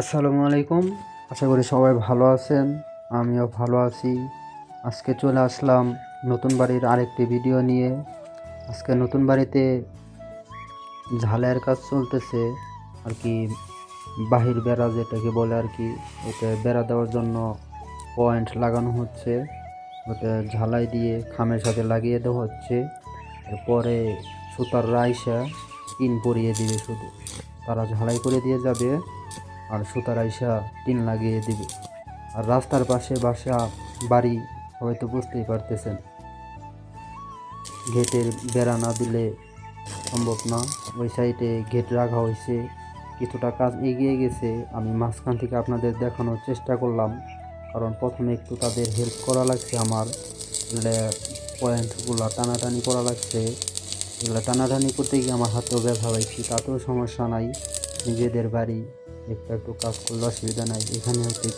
আসসালামু আলাইকুম। আশা করি সবাই ভালো আছেন, আমিও ভালো আছি। আজকে চলে আসলাম নতুন বাড়ির আরেকটি ভিডিও নিয়ে। আজকে নতুন বাড়িতে ঝালের কাজ চলতেছে, আর কি বাহির বেড়া যেটাকে বলে আর কি, ওতে বেড়া দেওয়ার জন্য পয়েন্ট লাগানো হচ্ছে। ওতে ঝালাই দিয়ে খামের সাথে লাগিয়ে দেওয়া হচ্ছে। এরপরে সুতার রাইসা টিন পরিয়ে দিবে শুধু। তারা ঝালাই করে দিয়ে যাবে। আর সুতার আইসা টিন লাগিয়ে দিবে। আর রাস্তার পাশে বাসা, বাড়ি হয়তো বুঝতেই পারতেছেন। গেটের বেড়া না দিলে সম্ভব না। ওই সাইডে গেট রাখা হয়েছে। কিছুটা কাজ এগিয়ে গেছে। আমি মাঝখান থেকে আপনাদের দেখানোর চেষ্টা করলাম। কারণ প্রথমে একটু তাদের হেল্প করা লাগছে আমার। পয়েন্টগুলো টানাটানি করা লাগছে। এগুলো টানাটানি করতে গিয়ে আমার হাতেও ব্যথা পাইছি, তাতেও সমস্যা নাই। নিজেদের বাড়ি, একটু একটু কাজ করলে অসুবিধা নাই। এখানে হচ্ছে,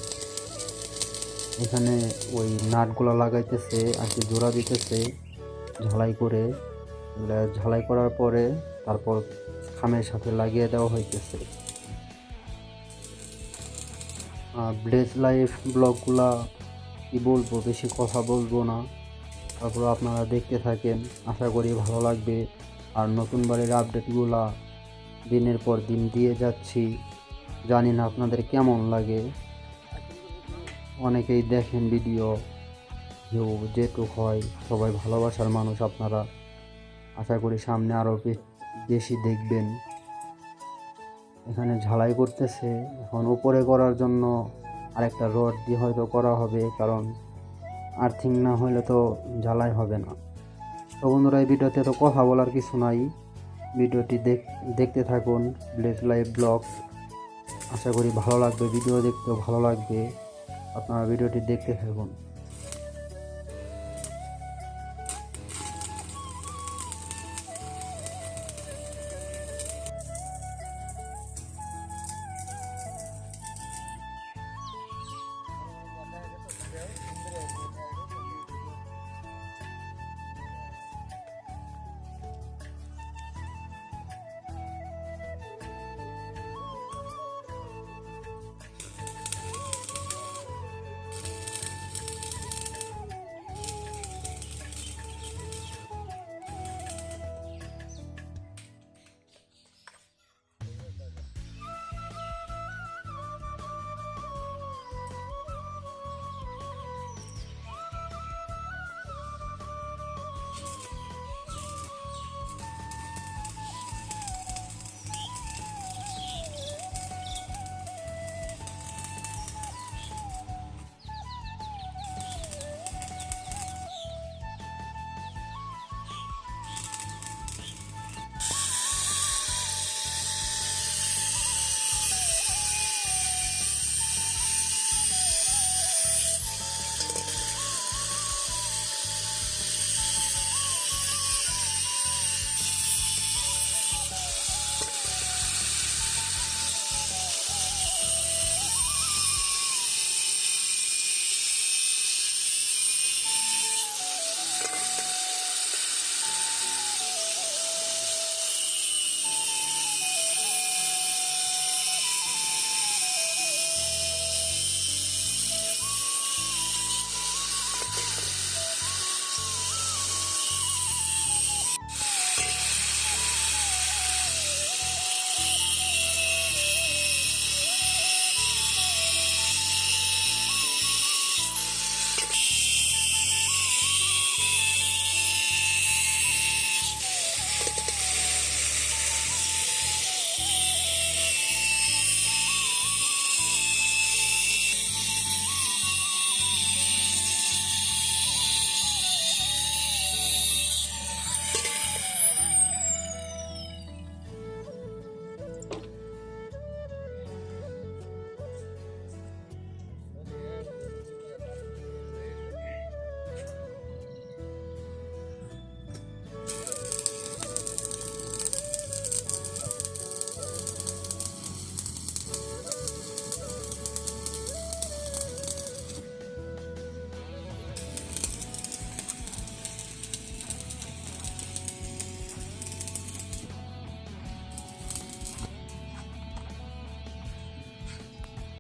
এখানে ওই নাটগুলো লাগাইতেছে, আর কি জোড়া দিতেছে, ঝালাই করে। ঝালাই করার পরে তারপর খামের সাথে লাগিয়ে দেওয়া হইতেছে। ব্লেজ লাইফ ব্লগগুলা কি বলব, বেশি কথা বলব না। তারপর আপনারা দেখতে থাকেন, আশা করি ভালো লাগবে। আর নতুন বাড়ির আপডেটগুলা দিনের পর দিন দিয়ে যাচ্ছি। জানি না আপনাদের কেমন লাগে। অনেকেই দেখেন ভিডিও কেউ যেটুক হয়, সবাই ভালোবাসার মানুষ আপনারা। আশা করি সামনে আরও বেশি দেখবেন। এখানে ঝালাই করতেছে। এখন উপরে করার জন্য আরেকটা রড দিয়ে হয়তো করা হবে, কারণ আর্থিং না হলে তো ঝালাই হবে না। তো বন্ধুরা, এই ভিডিওতে তো কথা বলার কিছু নাই। ভিডিওটি দেখ দেখতে থাকুন ব্লেজ লাইভ ব্লগস আশা করি ভালো লাগবে, ভিডিও দেখতেও ভালো লাগবে। আপনারা ভিডিওটি দেখতে থাকুন।